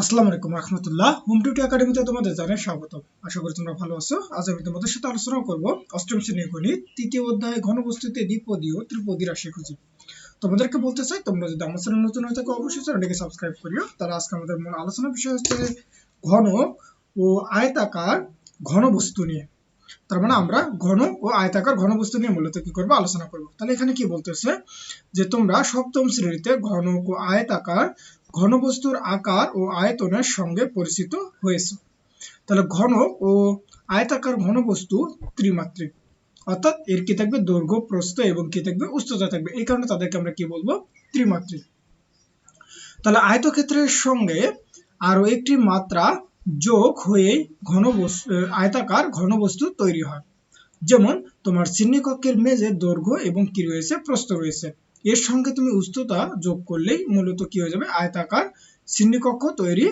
আসসালামু আলাইকুম রহমতুল্লাহ। হোম টিউটি একাডেমিতে তোমাদের জানাই স্বাগত আশা করি তোমরা ভালো আছো। আজ আমি তোমাদের সাথে আলোচনা করব অষ্টম গণিত, তৃতীয় অধ্যায় ঘনবস্তুতে দ্বিপদী ও ত্রিপদী রাশি খুঁজি। তোমাদেরকে বলতে চাই, তোমরা যদি আমার চ্যানেল নতুন হয়ে থাকো, অবশ্যই চ্যানেলটিকে সাবস্ক্রাইব করিও। তাহলে আজকে আমাদের মূল বিষয় হচ্ছে ঘন ও আয়তাকার ঘনবস্তু নিয়ে। তার মানে আমরা ঘন ও আয়তাকার ঘনবস্তু নিয়ে মূলত কি করব? আলোচনা করব। তাহলে এখানে কি বলতেছে? যে তোমরা সপ্তম শ্রেণীতে ঘন ও আয়তাকার ঘনবস্তুর আকার ও আয়তনের সঙ্গে পরিচিত হয়েছে। তাহলে ঘন ও আয়তাকার ঘনবস্তু ত্রিমাত্রিক। অর্থাৎ এর কি থাকবে? দৈর্ঘ্য, প্রস্থ এবং কি থাকবে? উচ্চতা থাকবে। এই কারণে তাদেরকে আমরা কি বলব? ত্রিমাত্রিক। তাহলে আয়তক্ষেত্রের সঙ্গে আরও একটি মাত্রা যোগ হয়ে ঘনবস্তু আয়তাকার ঘনবস্তু তৈরি হয়। যেমন তোমার শ্রেণীকক্ষের মেঝে দৈর্ঘ্য এবং কি রয়েছে? প্রস্থ রয়েছে। এর সঙ্গে তুমি উচ্চতা যোগ করলেই মূলত কি হয়ে যাবে? আয়তাকার শ্রেণীকক্ষ তৈরি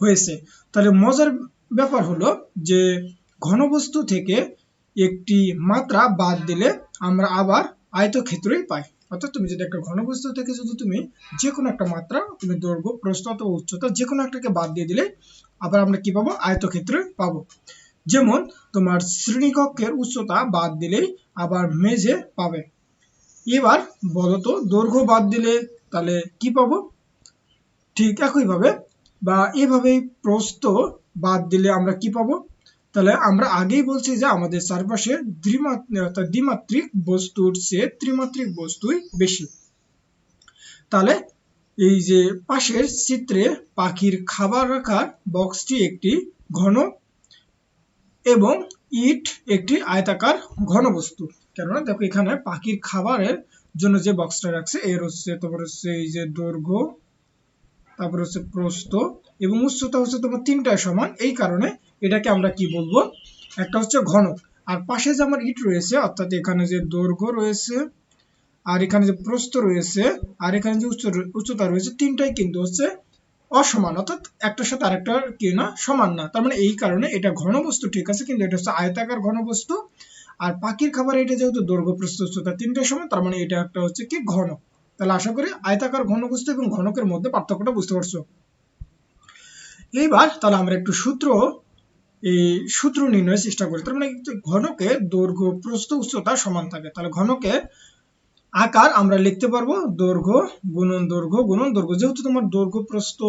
হয়েছে। তাহলে মজার ব্যাপার হলো যে ঘনবস্তু থেকে একটি মাত্রা বাদ দিলে আমরা আবার আয়তক্ষেত্রই পাই। অর্থাৎ তুমি যদি একটা ঘনবস্তু থেকে যদি তুমি যে কোনো একটা মাত্রা, তুমি দৈর্ঘ্য প্রস্থ উচ্চতা যে কোনো একটাকে বাদ দিয়ে দিলে আবার আমরা কি পাবো? আয়তক্ষেত্রে পাবো। যেমন তোমার শ্রেণীকক্ষের উচ্চতা বাদ দিলেই আবার মেঝে পাবে। এবার বলতো দৈর্ঘ্য বাদ দিলে তাহলে কি পাবো? ঠিক একইভাবে বা এভাবেই প্রস্থ বাদ দিলে আমরা কি পাবো? তাহলে আমরা আগেই বলছি যে আমাদের চারপাশে দ্বিমাত্রিক বস্তুর চেয়ে ত্রিমাত্রিক বস্তুই বেশি। তাহলে এই যে পাশের চিত্রে পাখির খাবার রাখার বক্সটি একটি ঘন এবং ইট একটি আয়তাকার ঘনবস্তু কেননা দেখো এখানে পাখির খাবারের জন্য যে বক্সটা রাখছে, এর হচ্ছে তোমার হচ্ছে এই যে দৈর্ঘ্য তারপর হচ্ছে প্রস্থ এবং উচ্চতা হচ্ছে তোমার তিনটায় সমান। এই কারণে এটাকে আমরা কি বলব? একটা হচ্ছে ঘন আর পাশে যে আমার ইট রয়েছে, অর্থাৎ এখানে যে দৈর্ঘ্য রয়েছে, আর এখানে যে প্রস্থ রয়েছে, আর এখানে যে উচ্চতা রয়েছে, তিনটাই কিন্তু হচ্ছে অসমান। অর্থাৎ একটার সাথে আরেকটার কি না, সমান না। তার মানে এই কারণে এটা ঘনবস্তু ঠিক আছে, কিন্তু এটা হচ্ছে আয়তাকার ঘনবস্তু। আর পাখির খাবার এটা যেহেতু দৈর্ঘ্য প্রস্থ উচ্চতা তিনটার সমান তার মানে এটা একটা হচ্ছে কি ঘন তাহলে আশা করি আয়তাকার ঘনবস্তু এবং ঘনকের মধ্যে পার্থক্যটা বুঝতে পারছ। এইবার তাহলে আমরা একটু সূত্র, এই সূত্র নির্ণয়ের চেষ্টা করি। তার মানে ঘনকের দৈর্ঘ্য প্রস্থ উচ্চতা সমান থাকে। তাহলে ঘনকের আকার আমরা লিখতে পারব দৈর্ঘ্য গুণন দৈর্ঘ্য গুণন দৈর্ঘ্য যেহেতু তোমার দৈর্ঘ্য প্রস্থ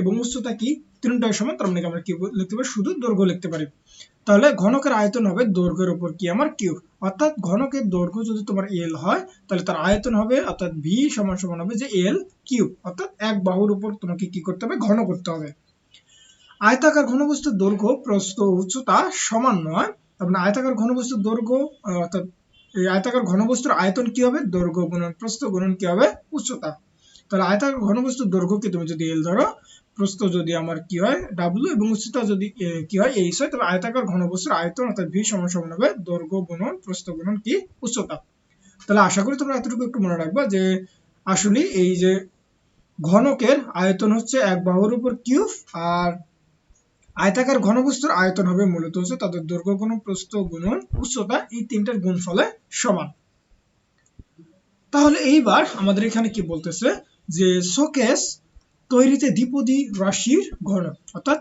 এবং উচ্চতা কি? তিনটাই সমান তার মানে আমরা কি লিখতে পারি? শুধু দৈর্ঘ্য লিখতে পারি। তাহলে ঘনকের আয়তন হবে দৈর্ঘ্যের উপর কি? আমার কিউব। অর্থাৎ ঘনকের দৈর্ঘ্য যদি তোমার এল হয়, তাহলে তার আয়তন হবে, অর্থাৎ ভি সমান সমান হবে যে এল কিউব। অর্থাৎ এক বাহুর উপর তোমাকে কি করতে হবে? ঘন করতে হবে। আয়তাকার ঘনবস্তুর দৈর্ঘ্য প্রস্থ উচ্চতা সমান নয়। তার মানে আয়তাকার ঘনবস্তুর দৈর্ঘ্য অর্থাৎ এই আয়তাকার ঘনবস্তুর আয়তন কি হবে? দৈর্ঘ্য গুণন প্রস্থ গুণন কি হবে? উচ্চতা। তাহলে আয়তাকার ঘনবস্তুর দৈর্ঘ্যকে তুমি যদি এল ধরো প্রস্থ যদি আমার কি হয় ডাব্লু এবং উচ্চতা যদি কি হয় এইচ হয় তবে আয়তাকার ঘনবস্তুর আয়তন অর্থাৎ ভি সমান সমান হবে দৈর্ঘ্য গুণন, প্রস্থ গুণন কি উচ্চতা। তাহলে আশা করি তোমরা এতটুকু একটু মনে রাখবা যে, আসলে এই যে ঘনকের আয়তন হচ্ছে এক বাহুর উপর কিউব আর আয়তাকার ঘনবস্তুর আয়তন হবে মূলত হচ্ছে তাদের দৈর্ঘ্য গুণ প্রস্থ গুণন, উচ্চতা, এই তিনটার গুণফলে সমান। তাহলে এইবার আমাদের এখানে কি বলতেছে যে শোকেস তৈরিতে দ্বিপদী রাশির ঘন অর্থাৎ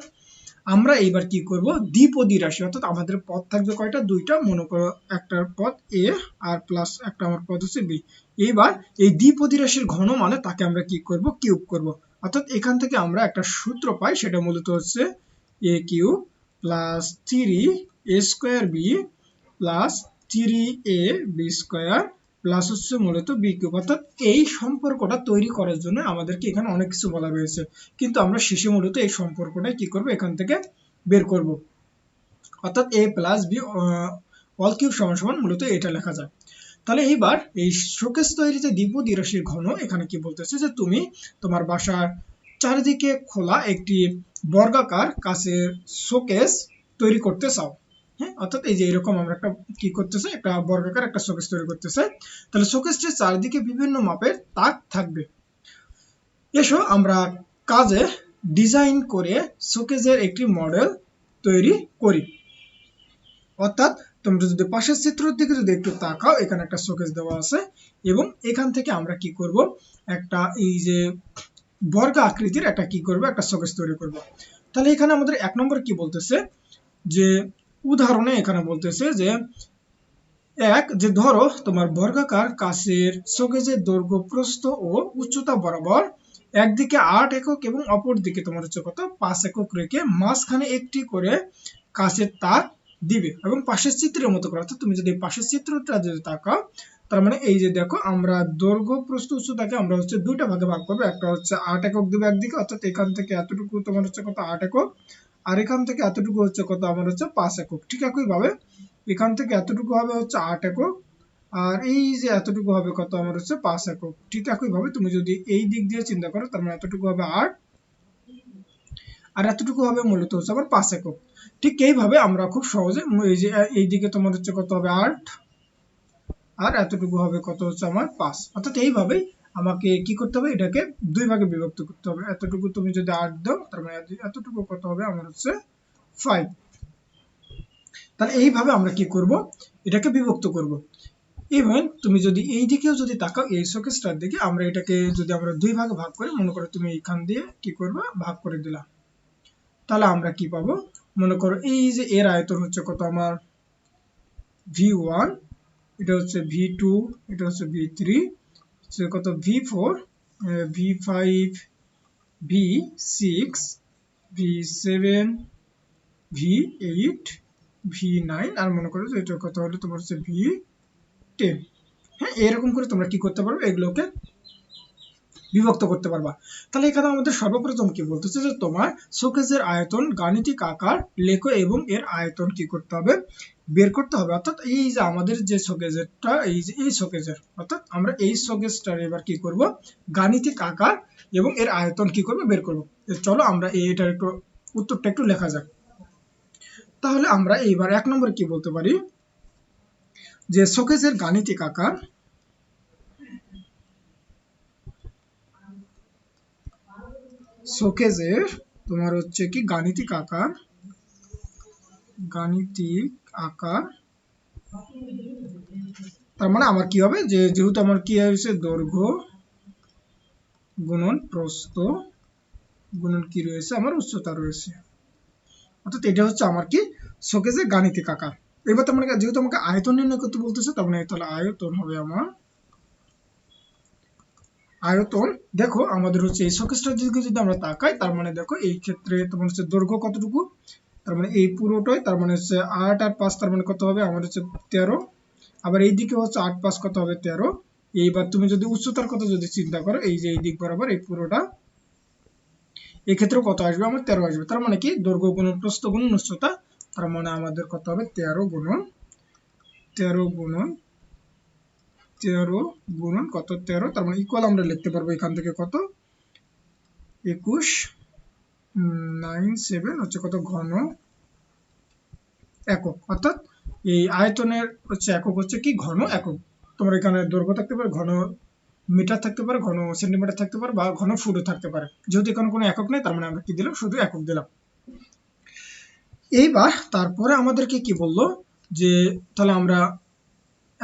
আমরা এইবার কি করব? দ্বিপদী রাশি। অর্থাৎ আমাদের পদ থাকবে কয়টা? দুইটা। মনে করো একটার পদ এ আর প্লাস একটা আমার পদ হচ্ছে বি। এইবার এই দ্বিপদী রাশির ঘন মানে তাকে আমরা কি করব? কিউব করব। অর্থাৎ এখান থেকে আমরা একটা সূত্র পাই, সেটা মূলত হচ্ছে A cube plus three A square B plus three A B square plus হচ্ছে মূলত বি কিউব অর্থাৎ এই সম্পর্কটা তৈরি করার জন্য আমাদেরকে এখানে অনেক কিছু বলা রয়েছে কিন্তু আমরা শেষে মূলত এই সম্পর্কটা কি করব? এখান থেকে বের করব। অর্থাৎ A plus B all cube সমান সমান মূলত এটা লেখা যায়। তাহলে এইবার এই শোকেস তৈরিতে দ্বিপদী রাশির ঘন এখানে কি বলতেছে? যে তুমি তোমার বাসার চারিদিকে খোলা একটি বর্গাকার কাছের শোকেস তৈরি করতে চাও। হ্যাঁ অর্থাৎ এই যে এরকম আমরা একটা কি করতেছে, একটা বর্গাকার একটা শোকেস তৈরি করতেছে। তাহলে শোকেসটির চারিদিকে বিভিন্ন মাপের তাক থাকবে। এসো আমরা কাজে ডিজাইন করে শোকেসের একটি মডেল তৈরি করি। অর্থাৎ তোমরা যদি পাশের চিত্রের দিকে যদি একটু তাকাও, এখানে একটা শোকেস দেওয়া আছে এবং এখান থেকে আমরা কি করব? একটা এই যে বর্গ আকৃতির একটা কি করব? একটা শোকেস তৈরি করব। তাহলে এখানে আমাদের এক নম্বর কি বলতেছে? যে উদাহরণে এখানে বলতেছে যে, এক, যে ধরো তোমার বর্গাকার কাছের শোকেজের দৈর্ঘ্য প্রস্থ ও উচ্চতা বরাবর একদিকে আট একক এবং অপর দিকে তোমার হচ্ছে কত? পাঁচ একক রেখে মাঝখানে একটি করে কাছের তার দিবে এবং পাশের চিত্রের মতো করে। অর্থাৎ তুমি যদি পাশের চিত্রটা যদি তাকাও, তার মানে এই যে দেখো, আমরা দৈর্ঘ্য, প্রস্থ, উচ্চতাকে আমরা হচ্ছে দুইটা ভাগে ভাগ করব। একটা হচ্ছে আট একক দিবে একদিকে, অর্থাৎ এখান থেকে এতটুকু তোমার হচ্ছে কত? আট একক। আর এখান থেকে এতটুকু হচ্ছে কত? আমার হচ্ছে পাঁচ একক। ঠিক একই ভাবে এখান থেকে এতটুকু হবে হচ্ছে আট একক। আর এই যে এতটুকু হবে কত? আমার হচ্ছে পাঁচ একক। ঠিক একই ভাবে তুমি যদি এই দিক দিয়ে চিন্তা করো, তার মানে এতটুকু হবে আট। আর এতটুকু হবে মূলত হচ্ছে আবার পাঁচ একক। ঠিক এইভাবে আমরা খুব সহজে এই যে, এই দিকে তোমার হচ্ছে কত হবে আট? আর এতটুকু হবে কত? হচ্ছে আমার পাঁচ। অর্থাৎ এইভাবেই আমাকে কি করতে হবে? এটাকে দুই ভাগে বিভক্ত করতে হবে। এতটুকু তুমি যদি আট দাও, তার মানে এতটুকু কত হবে? আমার হচ্ছে ফাইভ তাহলে এইভাবে আমরা কি করব? এটাকে বিভক্ত করব। ইভেন তুমি যদি এই দিকেও যদি তাকাও, এই শোকেসটার দিকে, আমরা এটাকে যদি আমরা দুই ভাগে ভাগ করি, মনে করো তুমি এইখান দিয়ে কি করবে? ভাগ করে দিলাম তাহলে আমরা কি পাবো? মনে করো এই যে এর আয়তন হচ্ছে কত আমার ভি ওয়ান এটা হচ্ছে ভি টু এটা হচ্ছে ভি থ্রি কত? V four V five, V six, V seven, V eight, V nine আর মনে করো যে এটা কত হলো? তোমার হচ্ছে ভি টেন। হ্যাঁ এরকম করে তোমরা কি করতে পারবে? এগুলোকে বিভক্ত করতে পারবা। তাহলে এখানে আমাদের সর্বপ্রথম কি বলতেছে যে তোমার শোকেজের আয়তন, গাণিতিক আকার, লেখো এবং এর আয়তন কি করতে হবে? বের করতে হবে। অর্থাৎ এই যে আমাদের যে শোকেজেরটা, এই যে, এই শোকেজের, অর্থাৎ আমরা এই শোকেজটার এবার কি করব? গাণিতিক আকার এবং এর আয়তন কি করব? বের করব। চলো আমরা এটার একটু উত্তরটা একটু লেখা যাক। তাহলে আমরা এইবার এক নম্বরে কি বলতে পারি? যে শোকেজের গাণিতিক আকার শোকেজের তোমার হচ্ছে কি গাণিতিক আকার গাণিতিক আকার। তার মানে আমার কি হবে? যে যেহেতু আমার কি হয়েছে? দৈর্ঘ্য, গুণন প্রস্থ, গুণন কি রয়েছে? আমার উচ্চতা রয়েছে। অর্থাৎ এটা হচ্ছে আমার কি? শোকেজের গাণিতিক আকার। এবার তোমার যেহেতু আমাকে আয়তন নির্ণয় করতে বলতেছে, তার মানে তাহলে আয়তন হবে আমার আয়তন, দেখো আমাদের হচ্ছে এই শোকেসটার দিকে যদি আমরা তাকাই, তার মানে দেখো এই ক্ষেত্রে তোমার হচ্ছে দৈর্ঘ্য কতটুকু? তার মানে এই পুরোটাই, তার মানে হচ্ছে আট আর পাঁচ, তার মানে কত হবে? আমার হচ্ছে তেরো। আবার এই দিকে হচ্ছে আট পাঁচ, কত হবে? তেরো। এইবার তুমি যদি উচ্চতার কথা যদি চিন্তা করো, এই যে এই দিক বরাবর, এই পুরোটা এক্ষেত্রে কত আসবে? আমার তেরো আসবে। তার মানে কি? দৈর্ঘ্য গুণন, প্রস্থ গুণন, উচ্চতা। তার মানে আমাদের কত হবে? তেরো গুণন তেরো গুণন তেরো গুণন কত তেরো? তার মানে ইকুয়াল আমরা লিখতে পারব এখান থেকে কত? একুশ নাইন সেভেন হচ্ছে কত? ঘন একক। অর্থাৎ এই আয়তনের হচ্ছে একক হচ্ছে কি? ঘন একক। তোমার এখানে দৈর্ঘ্য থাকতে পারে, ঘন মিটার থাকতে পারে, ঘন সেন্টিমিটার থাকতে পারে বা ঘন ফুটও থাকতে পারে। যেহেতু এখানে কোনো একক নেই, তার মানে আমরা কি দিলাম? শুধু একক দিলাম। এইবার তারপরে আমাদেরকে কি বলল? যে তাহলে আমরা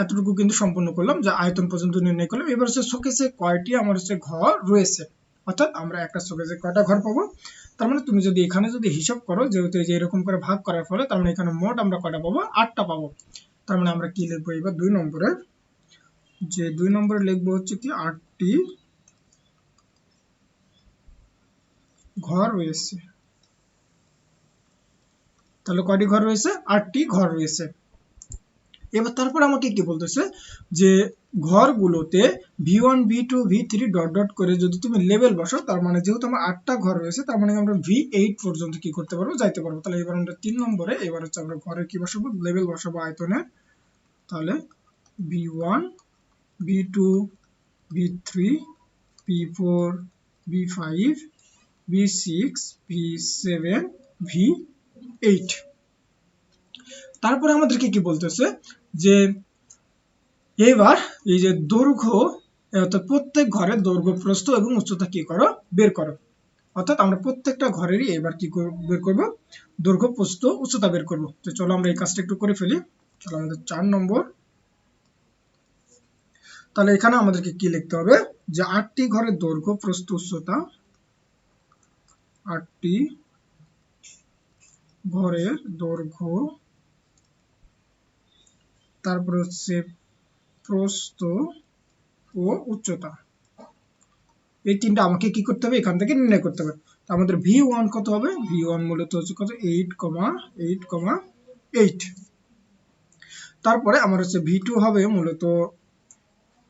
এতটুকু কিন্তু সম্পূর্ণ করলাম, যে আয়তন পর্যন্ত নির্ণয় করলাম। এবার হচ্ছে শোকেসে কয়টি আমার হচ্ছে ঘর রয়েছে? অর্থাৎ আমরা একটা শোকেসে কয়টা ঘর পাবো? তার মানে তুমি যদি এখানে যদি হিসাব করো, যেহেতু যে এরকম করে ভাগ করার ফলে, তার মানে এখানে মোট আমরা কয়টা পাবো? আটটা পাবো। তার মানে আমরা কি লিখব এবার? দুই নম্বরে, যে দুই নম্বরে লিখব হচ্ছে কি, আটটি ঘর রয়েছে। তাহলে কয়টি ঘর রয়েছে? আটটি ঘর রয়েছে। এবার তারপর আমাকে কি বলতেছে? যে ঘরগুলোতে V one V two V three dot dot করে যদি তুমি লেভেল বসো তার মানে যেহেতু আমার আটটা ঘর রয়েছে, তার মানে আমরা ভি এইট পর্যন্ত কি করতে পারব? যাইতে পারব। তাহলে এবার আমরা তিন নম্বরে, এবার হচ্ছে আমরা ঘরে কি বসাবো? লেভেল বসাবো আয়তনের তাহলে V one V two V three V four V five V six V seven V eight তারপরে আমাদেরকে কি বলতেছে? যে এবার এই যে দৈর্ঘ্য অর্থাৎ প্রত্যেক ঘরের দৈর্ঘ্য প্রস্থ এবং উচ্চতা কি করো? বের করো। অর্থাৎ আমরা প্রত্যেকটা ঘরেরই এবার কি বের করব? দৈর্ঘ্য, প্রস্থ, উচ্চতা বের করব। তো চলো আমরা এই কাজটা একটু করে ফেলি। চলো আমাদের চার নম্বর। তাহলে এখানে আমাদেরকে কি লিখতে হবে? যে আটটি ঘরের দৈর্ঘ্য, প্রস্থ, উচ্চতা আটটি ঘরের দৈর্ঘ্য তারপরে হচ্ছে প্রস্থ ও উচ্চতা। এই তিনটা আমাকে কি করতে হবে? এখান থেকে নির্ণয় করতে হবে। আমাদের ভি ওয়ান কত হবে? ভি ওয়ান মূলত হচ্ছে কত? Eight comma eight comma, eight. তারপরে আমার হচ্ছে ভি টু হবে মূলত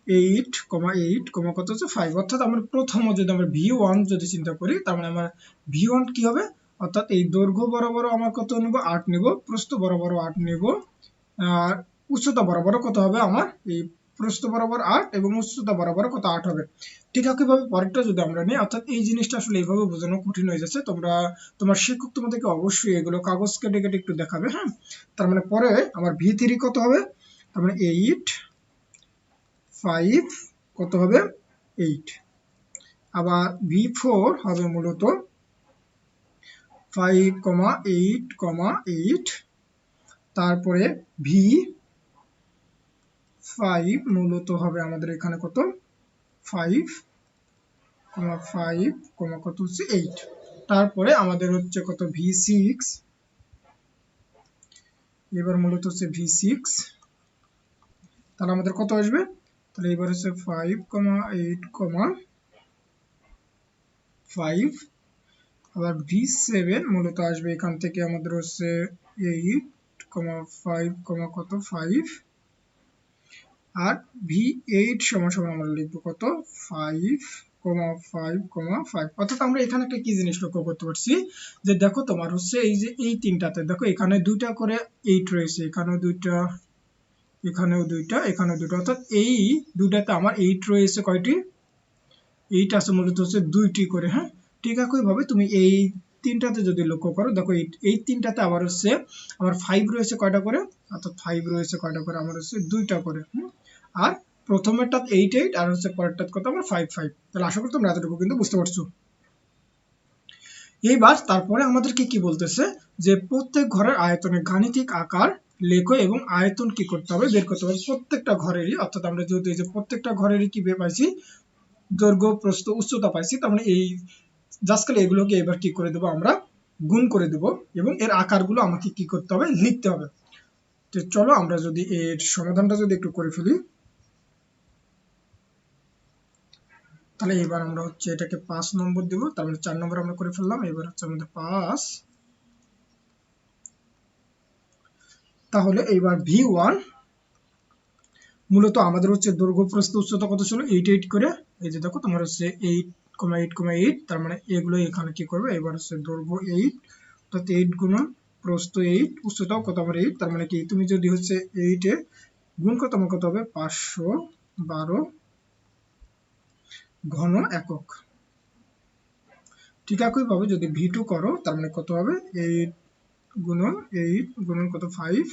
এইট কমা এইট কমা কত হচ্ছে? ফাইভ। অর্থাৎ আমার প্রথম যদি আমরা ভি ওয়ান যদি চিন্তা করি, তার মানে আমার ভি ওয়ান কি হবে? অর্থাৎ এই দৈর্ঘ্য বরাবর আমার কত নিব? আট নিব। প্রস্থ বরাবর আট নিব। আর উচ্চতা বরাবর কত হবে আমার? এই প্রস্থ বরাবর আট এবং উচ্চতা বরাবর কত আট হবে? ঠিক একইভাবে পরেরটা যদি আমরা নিই, অর্থাৎ এই জিনিসটা আসলে এইভাবে বোঝানো কঠিন হয়ে যাচ্ছে। তোমরা, তোমার শিক্ষক তোমাদেরকে অবশ্যই এগুলো কাগজ কেটে কেটে একটু দেখাবে হ্যাঁ? তার মানে পরে আমার ভি থ্রি কত হবে? তার মানে এইট, ফাইভ কত হবে? এইট। আবার ভি ফোর হবে মূলত five comma eight comma eight. তারপরে ভি ফাইভ মূলত হবে আমাদের এখানে কত? ফাইভ কমা ফাইভ কমা কত হচ্ছে? এইট তারপরে আমাদের হচ্ছে কত? ভি সিক্স এবার মূলত হচ্ছে ভি সিক্স তাহলে আমাদের কত আসবে? তাহলে এবার হচ্ছে five comma eight comma five আবার ভি সেভেন মূলত আসবে এখান থেকে আমাদের হচ্ছে এইট কমা ফাইভ কমা কত? ফাইভ আর ভি এইট সমান সমান আমরা লিখব কত? Five comma five comma five অর্থাৎ আমরা এখানে একটা কি জিনিস লক্ষ্য করতে পারছি? যে দেখো তোমার হচ্ছে এই যে এই তিনটাতে, দেখো এখানে দুইটা করে এইট রয়েছে, এখানেও দুইটা এখানেও দুইটা এখানেও দুইটা। অর্থাৎ এই দুইটাতে আমার এইট রয়েছে কয়টি? এইট আছে মূলত হচ্ছে দুইটি করে হ্যাঁ? ঠিক একইভাবে তুমি এই তিনটাতে যদি লক্ষ্য করো, দেখো এই তিনটাতে আবার হচ্ছে আমার ফাইভ রয়েছে কয়টা করে? অর্থাৎ ফাইভ রয়েছে কয়টা করে? আমার হচ্ছে দুইটা করে আর প্রথমেরটা এইট এইট আর হচ্ছে পরেরটা কত? আমার ফাইভ ফাইভ তাহলে আশা করি তোমরা এতটুকু কিন্তু বুঝতে পারছ। এইবার তারপরে আমাদেরকে কি বলতেছে? যে প্রত্যেক ঘরের আয়তনের গাণিতিক আকার, লেখো এবং আয়তন কি করতে হবে? বের করতে হবে। প্রত্যেকটা ঘরেরই, অর্থাৎ আমরা যেহেতু এই যে প্রত্যেকটা ঘরেরই কি বের পাইছি? দৈর্ঘ্য, প্রস্থ, উচ্চতা পাইছি, তার মানে এই জাস্ট এগুলোকে এবার কি করে দেবো আমরা? গুণ করে দেব এবং এর আকারগুলো আমাকে কি করতে হবে? লিখতে হবে। তো চলো আমরা যদি এর সমাধানটা যদি একটু করে ফেলি। তাহলে এবার আমরা হচ্ছে এটাকে পাঁচ নম্বর দেবো। তারপরে চার নম্বর আমরা করে ফেললাম। এবার হচ্ছে আমাদের পাঁচ। তাহলে এইবার ভি ওয়ান মূলত আমাদের হচ্ছে দৈর্ঘ্য প্রস্থ উচ্চতা কত ছিল? এইট এইট করে। এই যে দেখো, তোমার হচ্ছে eight comma eight comma eight তার মানে এগুলো এখানে কি করবে? এবার হচ্ছে দৈর্ঘ্য এইট অর্থাৎ এইট গুণন প্রস্থ এইট উচ্চতাও কত আমার এইট তার মানে কি? তুমি যদি হচ্ছে এইটে গুণ কত আমার কত হবে? পাঁচশো বারো। ঘন একক। ঠিক একইভাবে যদি ভি টু করো, তার মানে কত হবে? এইট গুণন এইট গুণন কত? ফাইভ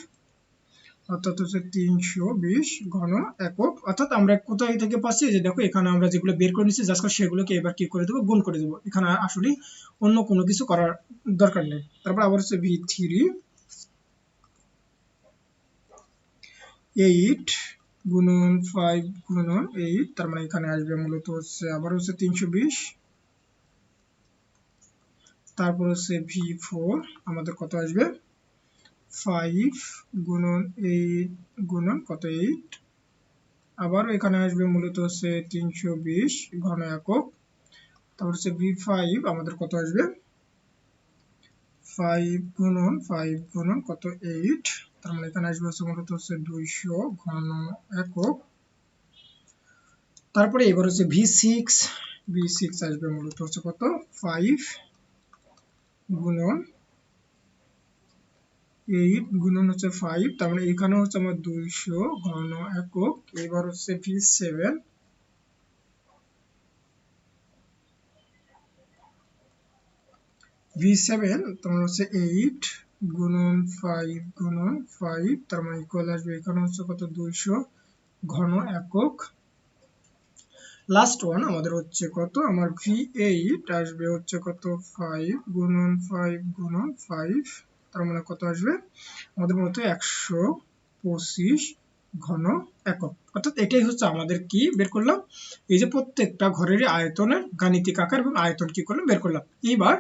অর্থাৎ হচ্ছে তিনশো বিশ ঘন একক। অর্থাৎ আমরা কোথায় থেকে পাচ্ছি? যে দেখো, এখানে আমরা যেগুলো বের করে নিচ্ছি জাস্ট সেগুলোকে এবার কি করে দেবো? গুণ করে দেবো। এখানে আসলে অন্য কোনো কিছু করার দরকার নেই। তারপর আবার হচ্ছে ভি থ্রি এইট গুণন ফাইভ গুণন এইট তার মানে এখানে আসবে মূলত হচ্ছে আবার হচ্ছে তিনশো বিশ। তারপর হচ্ছে ভি ফোর আমাদের কত আসবে? ফাইভ গুণন এইট গুণন কত এইট আবার এখানে আসবে মূলত হচ্ছে তিনশো বিশ ঘন একক। তারপর হচ্ছে ভি ফাইভ আমাদের কত আসবে? ফাইভ গুণন ফাইভ গুণন কত এইট মানে এখানে আসবে হচ্ছে মূলত হচ্ছে দুইশো ঘন একক। তারপরে এবার হচ্ছে ভি সিক্স ভি সিক্স আসবে মূলত হচ্ছে কত? ফাইভ গুণন এইট গুণন হচ্ছে ফাইভ তার মানে এখানে হচ্ছে আমার দুইশো ঘন একক। এবার হচ্ছে ভি সেভেন ভি সেভেন তোমার হচ্ছে এইট গুণন ফাইভ গুণন ফাইভ, তার মানে ইকুয়াল আসবে এখানে হচ্ছে কত? দুইশো ঘন একক। লাস্ট ওয়ান আমাদের হচ্ছে কত? আমার ভি এইট আসবে হচ্ছে কত? ফাইভ গুণন ফাইভ গুণন ফাইভ তার মানে কত আসবে? আমাদের মতো একশো পঁচিশ ঘন একক। অর্থাৎ এটাই হচ্ছে আমাদের কি? বের করলাম। এই যে প্রত্যেকটা ঘরের আয়তনের গাণিতিক আকার এবং আয়তন কি করলাম? বের করলাম। এইবার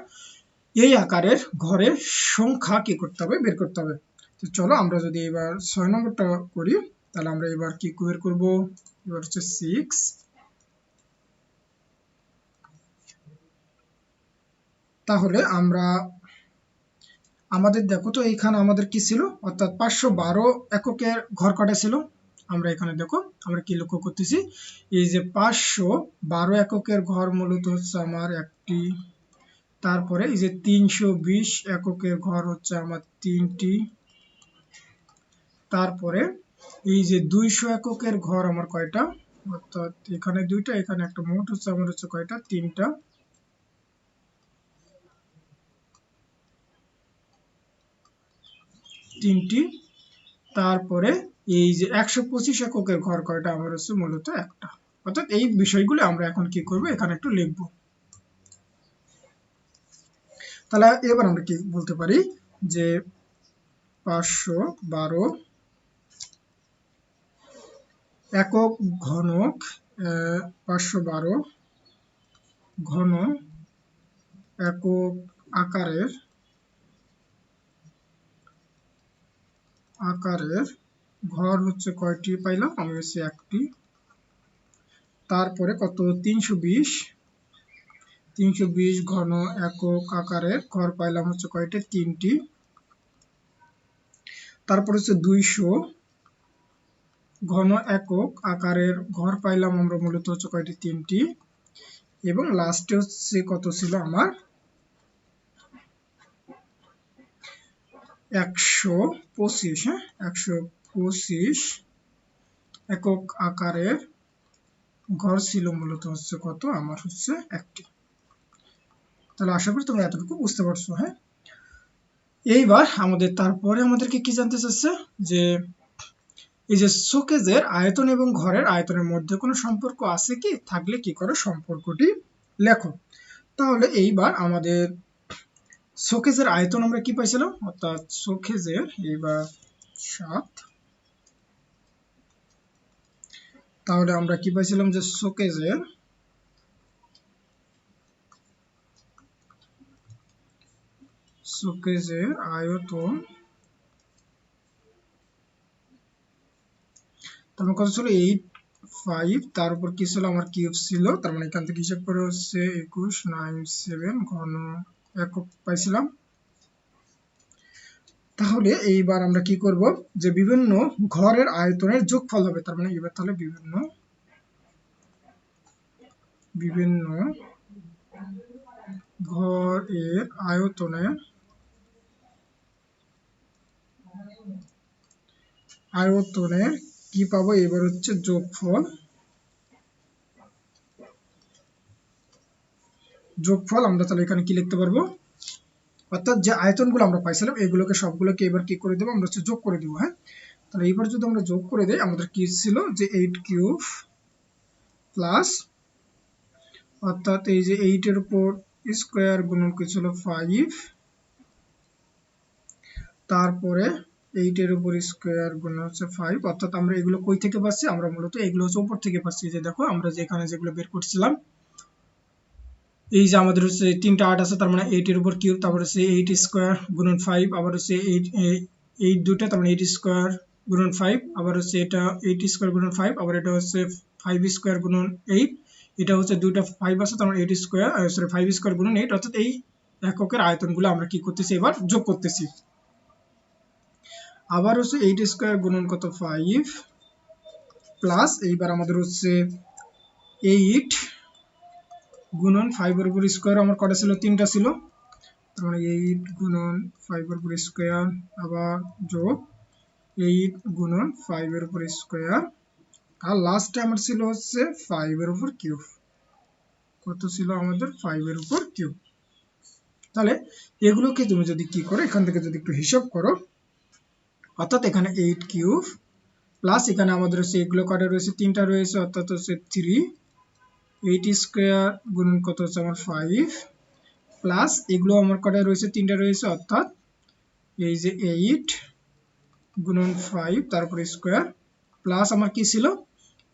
এই আকারের ঘরের সংখ্যা কি করতে হবে? বের করতে হবে। তো চলো আমরা যদি এবার ছয় নম্বরটা করি, তাহলে আমরা এবার কি বের করব? এবার হচ্ছে সিক্স তাহলে আমরা, আমাদের দেখো তো এইখানে আমাদের কি ছিল? অর্থাৎ পাঁচশো বারো এককের ঘর কাটা ছিল? আমরা এখানে দেখো, আমরা কি লক্ষ্য করতেছি? এই যে পাঁচশো বারো এককের ঘর মূলত হচ্ছে আমার একটি তারপরে এই যে তিনশো বিশ এককের ঘর হচ্ছে আমার তিনটি। তারপরে এই যে দুইশো এককের ঘর আমার কয়টা? অর্থাৎ এখানে দুইটা, এখানে একটা মোট হচ্ছে, আমার হচ্ছে কয়টা? তিনটা। তিনটি। তারপরে এই যে একশো পঁচিশ এককের ঘর কয়টা? আমার হচ্ছে মূলত একটা। অর্থাৎ এই বিষয়গুলো আমরা এখন কি করব? এখানে একটু লিখব। তাহলে এবার আমরা কি বলতে পারি যে পাঁচশো বারো একক ঘনক পাঁচশো বারো ঘন একক আকারের আকারের ঘর হচ্ছে কয়টি পাইলাম? আমি হচ্ছে একটি। তারপরে কত? তিনশো বিশ। তিনশো বিশ ঘন একক আকারের ঘর পাইলাম হচ্ছে কয়টি? তিনটি। তারপর হচ্ছে দুইশো ঘন একক আকারের ঘর পাইলাম আমরা মূলত হচ্ছে কয়টি? তিনটি। এবং লাস্টে হচ্ছে কত ছিল আমার? একশো পঁচিশ হ্যাঁ? একশো পঁচিশ একক আকারের ঘর ছিল মূলত হচ্ছে কত? আমার হচ্ছে একটি। তাহলে আশা করি তোমরা এতটুকু বুঝতে পারছ হ্যাঁ? এইবার আমাদের, তারপরে আমাদেরকে কি জানতে চাচ্ছে? যে এই যে শোকেজের আয়তন এবং ঘরের আয়তনের মধ্যে কোনো সম্পর্ক আছে কি? থাকলে কি করো সম্পর্কটি লেখো। তাহলে এইবার আমাদের শোকেজের আয়তন আমরা কি পাইছিলাম? অর্থাৎ শোকেজের এইবার সাত। তাহলে আমরা কি পাইছিলাম যে শোকেজের শোকেজের আয়তন। তারপর কত ছিল? এইট ফাইভ তার উপর কি ছিল? আমার কিউব ছিল। তার মানে এখান থেকে হিসাব করে হচ্ছে একুশ নাইন সেভেন ঘন একক পাইছিলাম। তাহলে এইবার আমরা কি করব? যে বিভিন্ন ঘরের আয়তনের যোগফল হবে। তার মানে এবার তাহলে বিভিন্ন বিভিন্ন ঘরের আয়তনের আয়তনের কি পাবো? এবার হচ্ছে যোগফল। যোগফল আমরা তাহলে এখানে কি লিখতে পারব? অর্থাৎ যে আয়তনগুলো আমরা পাইছিলাম, এগুলোকে সবগুলোকে এবার কি করে দেবো? আমরা হচ্ছে যোগ করে দেবো হ্যাঁ? তাহলে এইবার যদি আমরা যোগ করে দিই, আমাদের কি ছিল? যে এইট কিউব প্লাস অর্থাৎ এই যে এইটের উপর স্কোয়ার গুণন কি ছিল ফাইভ তারপরে এইটের উপর স্কোয়ার গুণ হচ্ছে ফাইভ অর্থাৎ আমরা এগুলো কই থেকে পাচ্ছি? আমরা মূলত এগুলো হচ্ছে উপর থেকে পাচ্ছি। যে দেখো, আমরা যেখানে যেগুলো বের করছিলাম, এই যে আমাদের হচ্ছে তিনটা আট আছে, তার মানে এইট এর উপর কিউব তারপর হচ্ছে এইট স্কোয়ার গুণন ফাইভ আবার হচ্ছে এইট এইট দুটা, তার মানে এইট স্কোয়ার গুণন ফাইভ আবার হচ্ছে এটা এইট স্কোয়ার গুণন ফাইভ আবার এটা হচ্ছে ফাইভ স্কোয়ার গুণন এইট এটা হচ্ছে দুইটা ফাইভ আছে, তার মানে eight square sorry five square গুণন এইট অর্থাৎ এই এককের আয়তনগুলো আমরা কি করতেছি? এবার যোগ করতেছি। আবার হচ্ছে এইট স্কোয়ার গুণন কত ফাইভ প্লাস এইবার আমাদের হচ্ছে এইট গুণন ফাইভের উপর স্কোয়ার আমার কটা ছিল? তিনটা ছিল। তার মানে এইট গুণন ফাইভের উপর স্কোয়ার আবার যোগ এইট গুণন ফাইভের উপর স্কোয়ার আর লাস্টে আমার ছিল হচ্ছে ফাইভের উপর কিউব কত ছিল আমাদের? ফাইভের উপর কিউব তাহলে এগুলোকে তুমি যদি কি করো, এখান থেকে যদি একটু হিসাব করো অর্থাৎ এখানে এইট কিউব প্লাস এখানে আমাদের হচ্ছে এগুলো কটা রয়েছে? তিনটা রয়েছে, অর্থাৎ হচ্ছে থ্রি এইট স্কোয়ার গুণন কত হচ্ছে আমার ফাইভ প্লাস এগুলো আমার কটা রয়েছে? তিনটা রয়েছে, অর্থাৎ এই যে এইট গুণন ফাইভ তারপরে স্কোয়ার প্লাস আমার কি ছিল?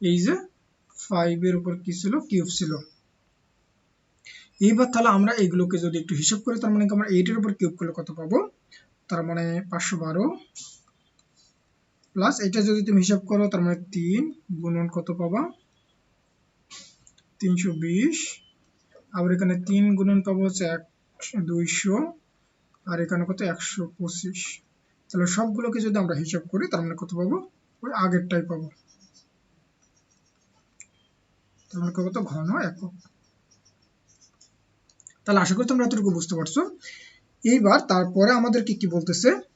এই যে ফাইভের উপর কি ছিল? কিউব ছিল। এইবার তাহলে আমরা এগুলোকে যদি একটু হিসাব করি, তার মানে আমরা এইটের উপর কিউব করলে কত পাবো? তার মানে পাঁচশো বারো। প্লাস এটা যদি তুমি হিসাব করো, তার মানে তিন গুণন কত পাবা? তিনশো বিশ। আবার এখানে তিন গুণন পাবো হচ্ছে এক দুইশো। আর এখানে কত? একশো পঁচিশ। তাহলে সবগুলোকে যদি আমরা হিসাব করি, তার মানে কত পাবো? ওই আগেরটাই পাবো। তার মানে কত? ঘন একক। তাহলে আশা করি তোমরা এতটুকু বুঝতে পারছ। এইবার তারপরে আমাদেরকে কি বলতেছে?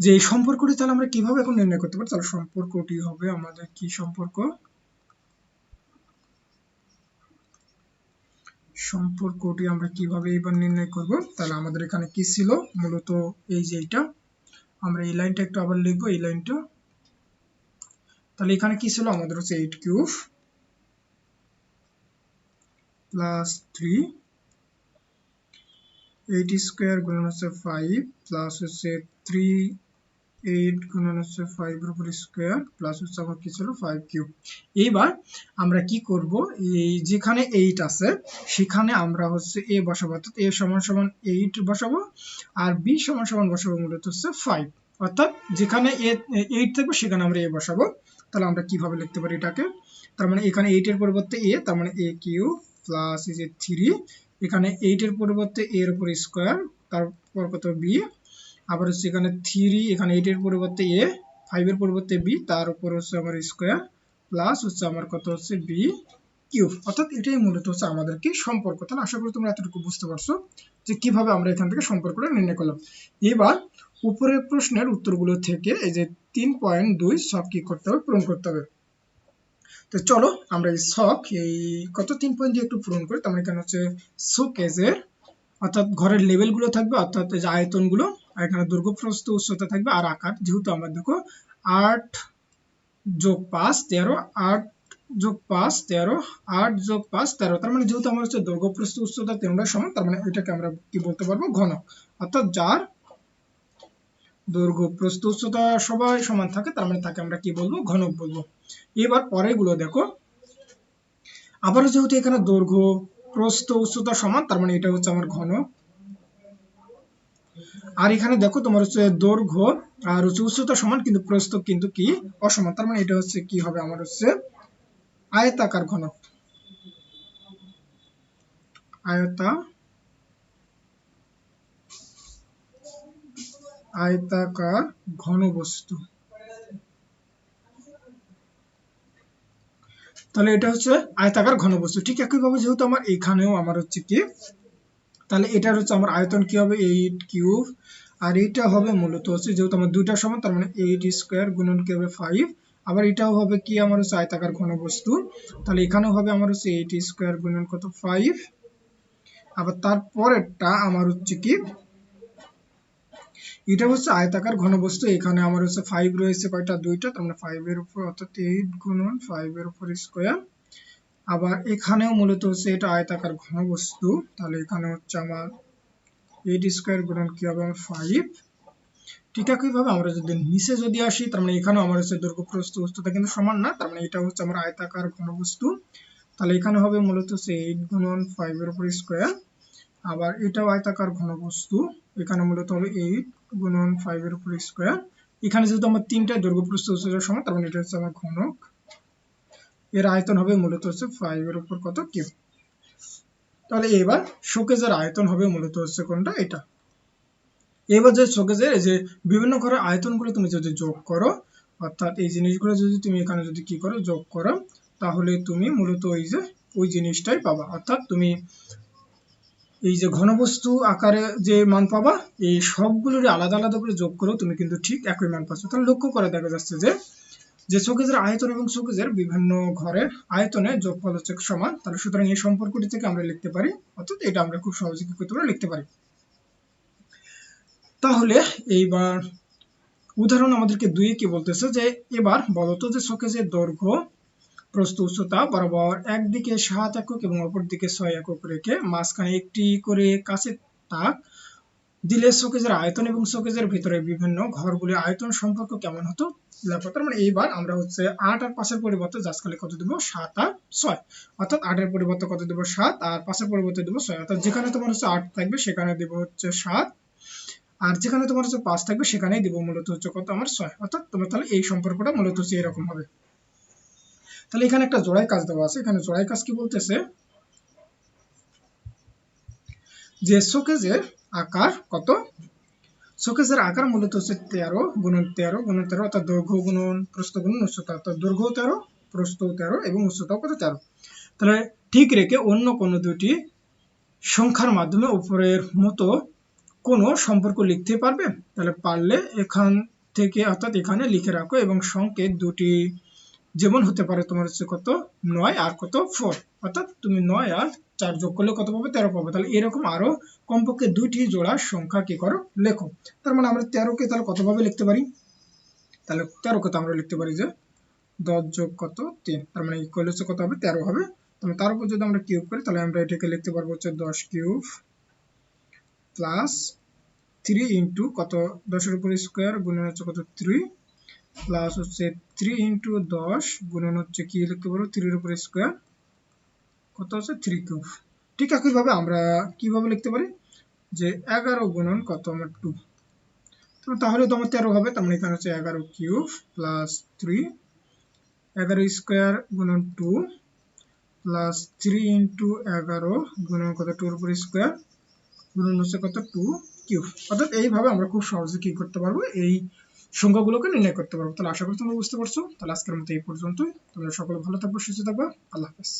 যে এই সম্পর্কটি তাহলে আমরা কীভাবে এখন নির্ণয় করতে পারি? তাহলে সম্পর্কটি হবে আমাদের কি সম্পর্ক? সম্পর্কটি আমরা কীভাবে এবার নির্ণয় করব? তাহলে আমাদের এখানে কি ছিল? মূলত এই যে এটা আমরা এই লাইনটা একটু আবার লিখব, এই লাইনটা। তাহলে এখানে কি ছিল? আমাদের হচ্ছে eight cube plus three. Eight square গুণন হচ্ছে ফাইভ প্লাস হচ্ছে থ্রি এইট গুণন হচ্ছে ফাইভ এর উপর স্কোয়ার প্লাস হচ্ছে আমার কি ছিল? ফাইভ কিউব এইবার আমরা কি করব? এই যেখানে এইট আছে, সেখানে আমরা হচ্ছে এ বসাবো। অর্থাৎ এ সমান সমান এইট বসাবো আর বি সমান সমান বসাবো মূলত হচ্ছে ফাইভ অর্থাৎ যেখানে এ এইট থাকবে, সেখানে আমরা এ বসাবো। তাহলে আমরা কীভাবে লিখতে পারি এটাকে? তার মানে এখানে এইট এর পরিবর্তে এ তার মানে এ কিউ প্লাস এই যে থ্রি এখানে এইট এর পরিবর্তে এর উপর স্কোয়ার তারপর কত বি আবার হচ্ছে এখানে থ্রি এখানে এইট এর পরিবর্তে এ ফাইভের পরিবর্তে বি তার উপর হচ্ছে আমার স্কোয়ার প্লাস হচ্ছে আমার কত হচ্ছে বি কিউব অর্থাৎ এটাই মূলত হচ্ছে আমাদেরকে সম্পর্ক। তাহলে আশা করি তোমরা এতটুকু বুঝতে পারছ যে কীভাবে আমরা এখান থেকে সম্পর্কটা নির্ণয় করলাম। এবার উপরের প্রশ্নের উত্তরগুলো থেকে এই যে তিন পয়েন্ট দুই, সব কি করতে হবে? পূরণ করতে হবে। তো চলো আমরা এই শখ এই কত তিন পয়েন্ট দিয়ে একটু পূরণ করি। তার মানে এখানে হচ্ছে শোকেজের অর্থাৎ ঘরের লেভেলগুলো থাকবে, অর্থাৎ যে আয়তনগুলো আর এখানে দৈর্ঘ্য প্রস্থ উচ্চতা থাকবে আর আকার, যেহেতু আমরা দেখো আট যোগ পাঁচ তেরো, আট যোগ পাঁচ তেরো, আট যোগ পাঁচ তেরো। তার মানে যেহেতু আমার হচ্ছে দৈর্ঘ্য প্রস্থ উচ্চতা তিনটা সমান, তার মানে এটাকে আমরা কি বলতে পারব? ঘন অর্থাৎ যার দৈর্ঘ্য প্রস্থ উচ্চতা সবাই সমান থাকে, তার মানে তাকে আমরা কি বলব? ঘনক বলব। এবার পরেরগুলো দেখো। আবারও যেহেতু এখানে দৈর্ঘ্য প্রস্থ উচ্চতা সমান, তার মানে এটা হচ্ছে আমার ঘন আর এখানে দেখো তোমার হচ্ছে দৈর্ঘ্য আর হচ্ছে উচ্চতা সমান, কিন্তু প্রস্থ কিন্তু কি? অসমান। তার মানে এটা হচ্ছে কি হবে? আমার হচ্ছে আয়তাকার ঘনক। আয়তা, আয়তাকার ঘনবস্তু। তাহলে এটা হচ্ছে আয়তাকার ঘনবস্তু। ঠিক একইভাবে যেহেতু আমার এখানেও আমার হচ্ছে কি তাহলে এটার হচ্ছে আমার আয়তন কি হবে? এইট কিউব আর এটা হবে মূলত হচ্ছে যেহেতু আমার দুইটা সমান, তার মানে এইট স্কোয়ার গুণন কি হবে ফাইভ আবার এটাও হবে কি? আমার হচ্ছে আয়তাকার ঘনবস্তু। তাহলে এখানেও হবে আমার হচ্ছে এইট স্কোয়ার গুণন কত? ফাইভ আবার তারপরেরটা আমার হচ্ছে কি? এটা হচ্ছে আয়তাকার ঘনবস্তু। এখানে আমার হচ্ছে ফাইভ রয়েছে কয়টা? দুইটা, তার মানে ফাইভ এর উপর অর্থাৎ এইট গুণন ফাইভ এর উপর স্কোয়ার আবার এখানেও মূলত হচ্ছে এটা আয়তাকার ঘনবস্তু। তাহলে এখানে হচ্ছে আমার এইট স্কোয়ার গুণন কি হবে আমার ফাইভ ঠিক একইভাবে আমরা যদি নিচে যদি আসি, তার মানে এখানেও আমার হচ্ছে দৈর্ঘ্য প্রস্থ উচ্চতা কিন্তু সমান না, তার মানে এটা হচ্ছে আমার আয়তাকার ঘনবস্তু। তাহলে এখানে হবে মূলত হচ্ছে এইট গুণন ফাইভ এর উপর স্কোয়ার আবার এটাও আয়তাকার ঘনবস্তু, এখানে মূলত হবে এইট গুণন ফাইভ এর উপর স্কোয়ার এখানে যেহেতু আমার তিনটা দৈর্ঘ্য প্রস্থ সমান, তার মানে এটা হচ্ছে আমার ঘনক। এর আয়তন হবে মূলত হচ্ছে ফাইভ এর উপর কত কিউ তাহলে এবার শোকেজের আয়তন হবে মূলত হচ্ছে কোনটা? এটা। এবার যে শোকেজের যে বিভিন্ন ঘরের আয়তনগুলো তুমি যদি যোগ করো, অর্থাৎ এই জিনিসগুলো যদি তুমি এখানে যদি কি করো, যোগ করো, তাহলে তুমি মূলত ওই যে, ওই জিনিসটাই পাবা। অর্থাৎ তুমি এই যে ঘনবস্তু আকারে যে মান পাবা, এই সবগুলোর আলাদা আলাদা করে যোগ করেও তুমি কিন্তু ঠিক একই মান পাচ্ছ। তাহলে লক্ষ্য করে দেখা যাচ্ছে যে যে শোকেজের আয়তন এবং শোকেজের বিভিন্ন ঘরের আয়তনে যোগফল হচ্ছে সমান, তাহলে সুতরাং এই সম্পর্কটি থেকে আমরা লিখতে পারি, অর্থাৎ এটা আমরা খুব সহজে কি করতে লিখতে পারি। তাহলে এইবার উদাহরণ আমাদেরকে দুই কি বলতেছে যে, এবার বলতো যে শোকেজের দৈর্ঘ্য প্রস্থ উচ্চতা বরাবর একদিকে সাত একক এবং অপর দিকে ছয় একক রেখে মাঝখানে একটি করে কাছের তাক দিলে শোকেজের আয়তন এবং শোকেজের ভিতরে বিভিন্ন ঘরগুলির আয়তন সম্পর্ক কেমন হতো? তার মানে এইবার আমরা হচ্ছে আট আর পাঁচের পরিবর্তে জাসকালে কত দেবো? সাত আর ছয়। অর্থাৎ আটের পরিবর্তে কত দেবো? সাত আর পাঁচের পরিবর্তে দেবো ছয়। অর্থাৎ যেখানে তোমার হচ্ছে আট থাকবে সেখানে দেবো হচ্ছে সাত। আর যেখানে তোমার হচ্ছে পাঁচ থাকবে সেখানেই দেবো মূলত হচ্ছে কত? আমার ছয়। অর্থাৎ তোমার তাহলে এই সম্পর্কটা মূলত হচ্ছে এরকম হবে। তাহলে এখানে একটা জোড়াই কাজ দেওয়া আছে। এখানে জোড়াই কাজ কি বলতেছে? যে শোকেজের আকার কত? শোকেজের আকার মূলত হচ্ছে তেরো গুণন তেরো গুণন তেরো, অর্থাৎ দৈর্ঘ্য গুণন, প্রস্থ গুণন, উচ্চতা, অর্থাৎ দৈর্ঘ্য তেরো, প্রস্থ তেরো এবং উচ্চতা কত তেরো? তাহলে ঠিক রেখে অন্য কোনো দুটি সংখ্যার মাধ্যমে উপরের মতো কোনো সম্পর্ক লিখতে পারবে? তাহলে পারলে এখান থেকে, অর্থাৎ এখানে লিখে রাখো এবং সংকেত দুটি যেমন হতে পারে তোমার হচ্ছে কত? নয় আর কত? ফোর অর্থাৎ তুমি নয় আর চার যোগ করলে কত পাবে? তেরো পাবে। তাহলে এরকম আরও কমপক্ষে দুইটি জোড়া সংখ্যা কি করো? লেখো। তার মানে আমরা তেরোকে তাহলে কতভাবে লিখতে পারি? তাহলে তেরোকে তো আমরা লিখতে পারি যে দশ যোগ কত? তিন। তার মানে ইকুয়াল হচ্ছে কত হবে? তেরো হবে। তাহলে তার উপর যদি আমরা কিউব করি, তাহলে আমরা এটাকে লিখতে পারব হচ্ছে দশ কিউব প্লাস থ্রি ইন্টু কত? দশের উপর স্কোয়ার গুণন হচ্ছে কত? থ্রি প্লাস হচ্ছে থ্রি ইন্টু দশ গুণন হচ্ছে কি লিখতে পারব থ্রির উপর স্কোয়ার কত হচ্ছে থ্রি কিউব ঠিক একইভাবে আমরা কীভাবে লিখতে পারি? যে এগারো গুণন কত আমার টু তাহলে তো আমার তেরো হবে, তার মানে এখানে হচ্ছে এগারো কিউব প্লাস থ্রি এগারো স্কোয়ার গুণন টু প্লাস থ্রি ইন্টু এগারো গুণন কত? টুর উপর স্কোয়ার গুণন হচ্ছে কত? টু কিউব অর্থাৎ এইভাবে আমরা খুব সহজে কি করতে পারব? এই সংখ্যাগুলোকে নির্ণয় করতে পারব। তাহলে আশা করি তোমরা বুঝতে পারছ। তাহলে আজকের মতো এই পর্যন্তই। তোমরা সকলে ভালো থাকব, সুস্থ থাকব। আল্লাহ হাফেজ।